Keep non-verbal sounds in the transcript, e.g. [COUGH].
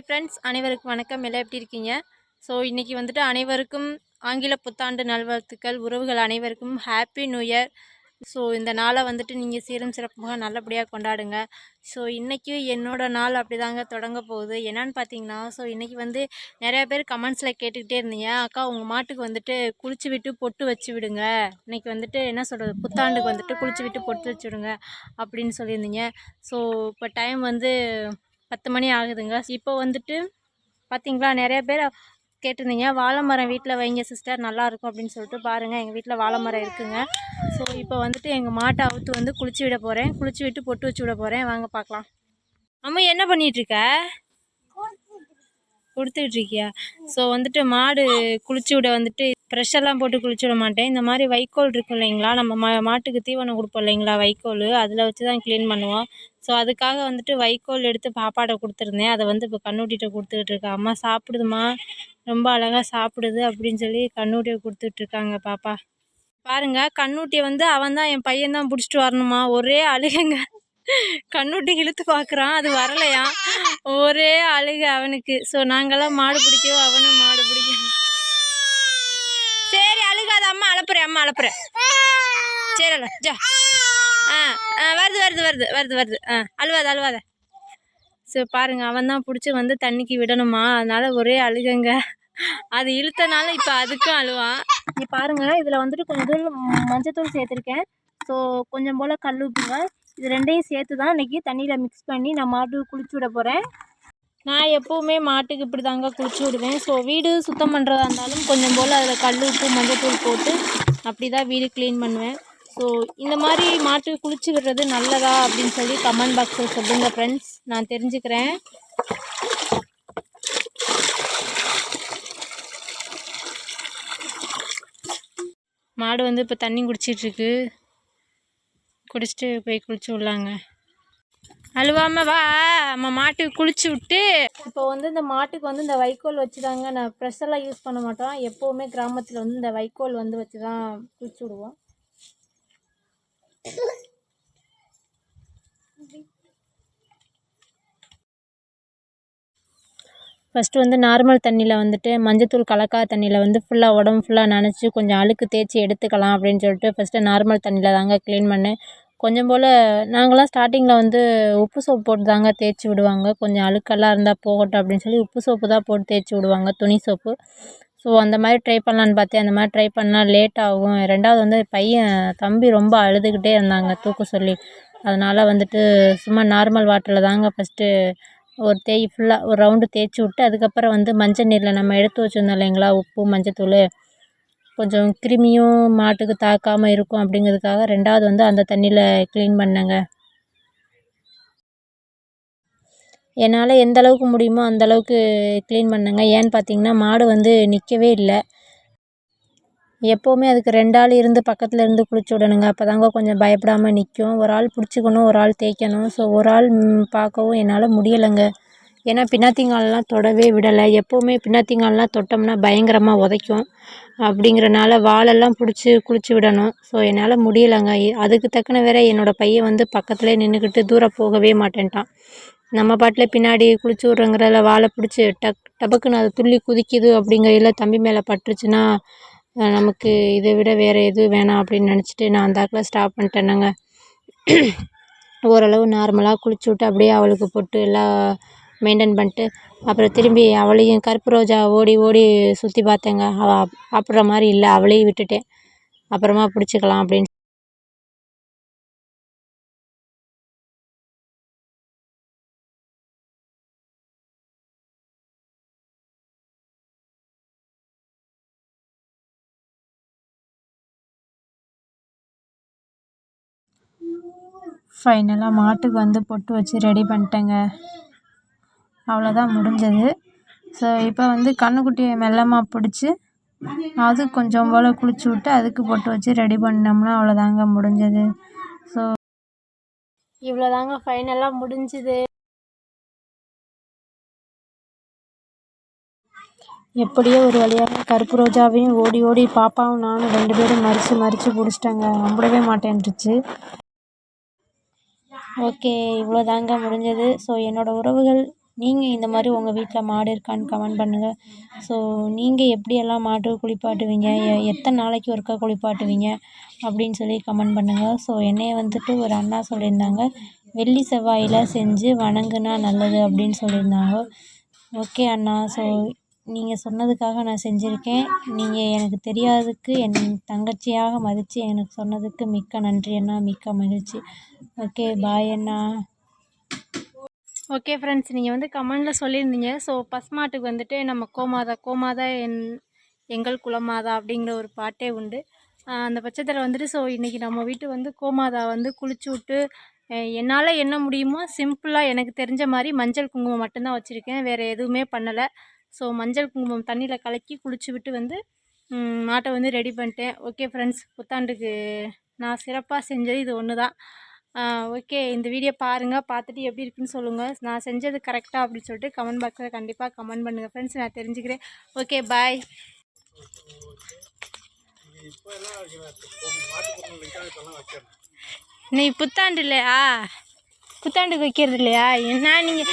Hi friends அனைவருக்கும் வணக்கம். எல்லாம் எப்படி இருக்கீங்க? ஸோ இன்றைக்கி வந்துட்டு அனைவருக்கும் ஆங்கில புத்தாண்டு நல்வாழ்த்துக்கள். உறவுகள் அனைவருக்கும் ஹாப்பி நியூ இயர் ஸோ இந்த நாளை வந்துட்டு நீங்கள் சீரும் சிறப்பாக நல்லபடியாக கொண்டாடுங்க. ஸோ இன்றைக்கி என்னோட நாள் அப்படி தாங்க தொடங்க போகுது. என்னன்னு பார்த்தீங்கன்னா ஸோ இன்றைக்கி வந்து நிறையா பேர் கமெண்ட்ஸில் கேட்டுக்கிட்டே இருந்தீங்க. அக்கா உங்கள் மாட்டுக்கு வந்துட்டு குளிச்சு விட்டு பொட்டு வச்சு விடுங்க. இன்றைக்கி வந்துட்டு என்ன சொல்கிறது புத்தாண்டுக்கு வந்துட்டு குளிச்சு விட்டு பொட்டு வச்சு விடுங்க அப்படின்னு சொல்லியிருந்தீங்க. ஸோ இப்போ டைம் வந்து பத்து மணி ஆகுதுங்க. இப்போ வந்துட்டு பார்த்தீங்களா நிறைய பேர் கேட்டிருந்தீங்க வாழை மரம் வீட்டில் வைங்க சிஸ்டர் நல்லாயிருக்கும் அப்படின்னு சொல்லிட்டு பாருங்கள் எங்கள் வீட்டில் வாழை மரம் இருக்குங்க. ஸோ இப்போ வந்துட்டு எங்கள் மாட்டை அவுத்து வந்து குளிச்சு விட போகிறேன் குளிச்சு விட்டு பொட்டு வச்சு விட போகிறேன் வாங்க பார்க்கலாம் அம்மா என்ன பண்ணிகிட்ருக்க கொடுத்துக்கிட்டு இருக்கியா ஸோ வந்துட்டு மாடு குளிச்சு விட வந்துட்டு ப்ரெஷ்ஷெல்லாம் போட்டு குளிச்சு விட மாட்டேன். இந்த மாதிரி வைக்கோல் இருக்கும் இல்லைங்களா? நம்ம மா மாட்டுக்கு தீவனம் கொடுப்போம் இல்லைங்களா வைக்கோல்? அதில் வச்சு தான் க்ளீன் பண்ணுவோம். ஸோ அதுக்காக வந்துட்டு வைக்கோல் எடுத்து பாப்பாட்ட கொடுத்துருந்தேன். அதை வந்து இப்போ கண்ணூட்டிகிட்ட கொடுத்துக்கிட்டு இருக்கா. அம்மா சாப்பிடுதுமா ரொம்ப அழகாக சாப்பிடுது அப்படின்னு சொல்லி கண்ணூட்டியை கொடுத்துட்ருக்காங்க பாப்பா. பாருங்கள் கண்ணூட்டியை வந்து அவன் தான் என் பையன் தான் பிடிச்சிட்டு வரணுமா? ஒரே அழுகைங்க. கண்ணூட்டி இழுத்து பார்க்குறான் அது வரலையா? ஒரே அழுகை அவனுக்கு. ஸோ நாங்களாம் மாடு பிடிக்கவோ அவனும் மாடு பிடிக்கணும் சரி அம்மா அழப்புறேன் அம்மா அழப்புறேன் சரி அல்ல ஜா. ஆ ஆ வருது வருது வருது வருது வருது. ஆ அழுவாத அழுவாத. ஸோ பாருங்க அவன் தான் பிடிச்சி வந்து தண்ணிக்கு விடணுமா? அதனால ஒரே அழுகுங்க. அது இழுத்தனால இப்போ அதுக்கும் அழுவான் நீ பாருங்க இதில் வந்துட்டு கொஞ்சம் தூள் மஞ்சத்தூள் சேர்த்துருக்கேன். ஸோ கொஞ்சம் போல் கல் ஊற்றுங்க இது ரெண்டையும் சேர்த்து தான் இன்றைக்கி தண்ணியில் மிக்ஸ் பண்ணி நான் மாட்டு குளிச்சு விட போகிறேன் நான் எப்போவுமே மாட்டுக்கு இப்படி தாங்க குளிச்சு விடுவேன் ஸோ வீடு சுத்தம் பண்ணுறதா இருந்தாலும் கொஞ்சம் போல் அதில் கல் உப்பு மஞ்சத்தூள் போட்டு அப்படி தான் வீடு க்ளீன் பண்ணுவேன். ஸோ இந்த மாதிரி மாட்டுக்கு குளிச்சு விடுறது நல்லதா அப்படின்னு சொல்லி கமெண்ட் பாக்ஸில் சொல்லுங்கள் ஃப்ரெண்ட்ஸ் நான் தெரிஞ்சுக்கிறேன். மாடு வந்து இப்போ தண்ணி குடிச்சிட்ருக்கு குடிச்சிட்டு போய் குளிச்சு விட்லாங்க. அழுவாம வா நம்ம மாட்டுக்கு குளிச்சு விட்டு. இப்போ வந்து இந்த மாட்டுக்கு வந்து இந்த வைக்கோல் வச்சு தாங்க நான் ப்ரெஷ்ஷெல்லாம் யூஸ் பண்ண மாட்டோம். எப்போவுமே கிராமத்தில் வந்து இந்த வைக்கோல் வந்து வச்சு தான் குளிச்சு விடுவோம். ஃபஸ்ட்டு வந்து நார்மல் தண்ணியில் வந்துட்டு மஞ்சத்தூள் கலக்காத தண்ணியில் வந்து ஃபுல்லாக உடம்பு ஃபுல்லாக நனைச்சி கொஞ்சம் அழுக்கு தேய்ச்சி எடுத்துக்கலாம் அப்படின்னு சொல்லிட்டு ஃபஸ்ட்டு நார்மல் தண்ணியில் தாங்க க்ளீன் பண்ணேன். கொஞ்சம் போல் நாங்களாம் ஸ்டார்டிங்கில் வந்து உப்பு சோப்பு போட்டு தாங்க தேய்ச்சி விடுவாங்க. கொஞ்சம் அழுக்கெல்லாம் இருந்தால் போகட்டும் அப்படின்னு சொல்லி உப்பு சோப்பு தான் போட்டு தேய்ச்சி விடுவாங்க துணி சோப்பு. ஸோ அந்த மாதிரி ட்ரை பண்ணலான்னு பார்த்தேன். அந்த மாதிரி ட்ரை பண்ணால் லேட் ஆகும். ரெண்டாவது வந்து பையன் தம்பி ரொம்ப அழுதுகிட்டே இருந்தாங்க தூக்க சொல்லி. அதனால் வந்துட்டு சும்மா நார்மல் வாட்டரில் தாங்க ஃபஸ்ட்டு ஒரு தேய் ஃபுல்லாக ஒரு ரவுண்டு தேய்ச்சி விட்டு அதுக்கப்புறம் வந்து மஞ்சள் நீரில் நம்ம எடுத்து வச்சுருந்தோம் இல்லைங்களா உப்பு மஞ்சத்தூள். கொஞ்சம் கிருமியும் மாட்டுக்கு தாக்காமல் இருக்கும் அப்படிங்கிறதுக்காக ரெண்டாவது வந்து அந்த தண்ணியில் க்ளீன் பண்ணேங்க. என்னால் எந்த அளவுக்கு முடியுமோ அந்த அளவுக்கு க்ளீன் பண்ணேங்க. ஏன்னு பார்த்தீங்கன்னா மாடு வந்து நிற்கவே இல்லை. எப்போவுமே அதுக்கு ரெண்டு ஆள் இருந்து பக்கத்தில் இருந்து குளிச்சு விடணுங்க. அப்போ தாங்க கொஞ்சம் பயப்படாமல் நிற்கும் ஒரு ஆள் பிடிச்சிக்கணும் ஒரு ஆள் தேய்க்கணும். ஸோ ஒரு ஆள் பார்க்கவும் என்னால் முடியலைங்க. ஏன்னா பின்னாத்திங்காலெலாம் தொடவே விடலை. எப்போவுமே பின்னாத்திங்காலெலாம் தொட்டோம்னா பயங்கரமாக உதைக்கும். அப்படிங்கிறனால வாலெல்லாம் பிடிச்சி குளிச்சு விடணும். ஸோ என்னால் முடியலைங்க. அதுக்கு தக்கன வேற என்னோடய பையன் வந்து பக்கத்துலேயே நின்றுக்கிட்டு தூரம் போகவே மாட்டேன்ட்டான். நம்ம பாட்டில் பின்னாடி குளிச்சு விட்றங்கிறதுல வாழை பிடிச்சி டக் டபக்குன்னு அது துள்ளி குதிக்குது அப்படிங்கையில் தம்பி மேலே பட்டுருச்சுன்னா நமக்கு இதை விட வேறு எதுவும் வேணாம் அப்படின்னு நினச்சிட்டு நான் அந்தாக்கில் ஸ்டாப் பண்ணிட்டேனேங்க. [CLEARS THROAT] ஓரளவு நார்மலாக குளிச்சு விட்டு அப்படியே அவளுக்கு போட்டு எல்லா மெயின்டைன் பண்ணிட்டு அப்புறம் திரும்பி அவளையும் கருப்பு ரோஜா ஓடி ஓடி சுற்றி பார்த்தேங்க. அவள் சாப்பிட்ற மாதிரி இல்லை அவளையும் விட்டுட்டேன். அப்புறமா பிடிச்சிக்கலாம் அப்படின்னு ஃபைனலாக மாட்டுக்கு வந்து பொட்டு வச்சு ரெடி பண்ணிட்டேங்க. அவ்வளோதான் முடிஞ்சது. ஸோ இப்போ வந்து கன்றுக்குட்டிய மெல்லமாக பிடிச்சி அது கொஞ்சம் போல் குளிச்சு விட்டு அதுக்கு பொட்டு வச்சு ரெடி பண்ணோம்னா அவ்வளோதாங்க முடிஞ்சது. ஸோ இவ்வளோதாங்க ஃபைனலாக முடிஞ்சுது. எப்படியோ ஒரு வழியாக கருப்பு ரோஜாவையும் ஓடி ஓடி பாப்பாவும் நானும் ரெண்டு பேரும் மறித்து மறித்து பிடிச்சிட்டாங்க நம்பவே மாட்டேன்ருச்சு ஓகே இவ்வளோதாங்க முடிஞ்சது. ஸோ என்னோடய உறவுகள் நீங்கள் இந்த மாதிரி உங்கள் வீட்டில் மாடு இருக்கான்னு கமெண்ட் பண்ணுங்கள் ஸோ நீங்கள் எப்படியெல்லாம் மாட்டு குளிப்பாட்டுவீங்க? எ எத்தனை நாளைக்கு ஒருக்கா குளிப்பாட்டுவீங்க? அப்படின்னு சொல்லி கமெண்ட் பண்ணுங்கள் ஸோ என்னைய வந்துட்டு ஒரு அண்ணா சொல்லியிருந்தாங்க. வெள்ளி செவ்வாயில் செஞ்சு வணங்குனா நல்லது அப்படின்னு சொல்லியிருந்தாங்க. ஓகே அண்ணா. ஸோ நீங்கள் சொன்னதுக்காக நான் செஞ்சுருக்கேன். நீங்கள் எனக்கு தெரியாததுக்கு என் தங்கச்சியாக மதித்து எனக்கு சொன்னதுக்கு மிக்க நன்றி அண்ணா. மிக்க மகிழ்ச்சி. ஓகே பாய் அண்ணா. ஓகே ஃப்ரெண்ட்ஸ் நீங்கள் வந்து கமெண்டில் சொல்லியிருந்தீங்க. ஸோ பசுமாட்டுக்கு வந்துட்டு நம்ம கோமாதா கோமாதா என் எங்கள் குலமாதா அப்படிங்கிற ஒரு பாட்டே உண்டு. அந்த பட்சத்தில் வந்துட்டு ஸோ இன்றைக்கி நம்ம வீட்டு வந்து கோமாதா வந்து குளிச்சு விட்டு என்னால் என்ன முடியுமோ சிம்பிளாக எனக்கு தெரிஞ்ச மாதிரி மஞ்சள் குங்குமம் மட்டும்தான் வச்சுருக்கேன். வேறு எதுவுமே பண்ணலை. ஸோ மஞ்சள் குங்குமம் தண்ணியில் கலக்கி குளிச்சு விட்டு வந்து மாட்டை வந்து ரெடி பண்ணிட்டேன். ஓகே ஃப்ரெண்ட்ஸ் புத்தாண்டுக்கு நான் சிறப்பாக செஞ்சது இது ஒன்று தான் ஓகே. இந்த வீடியோ பாருங்கள் பார்த்துட்டு எப்படி இருக்குன்னு சொல்லுங்கள் நான் செஞ்சது கரெக்டாக அப்படின்னு சொல்லிட்டு கமெண்ட் பாக்ஸில் கண்டிப்பாக கமெண்ட் பண்ணுங்கள் ஃப்ரெண்ட்ஸ் நான் தெரிஞ்சுக்கிறேன். ஓகே பாய் நீ புத்தாண்டு இல்லையா? புத்தாண்டுக்கு வைக்கிறது இல்லையா? என்ன நீங்கள்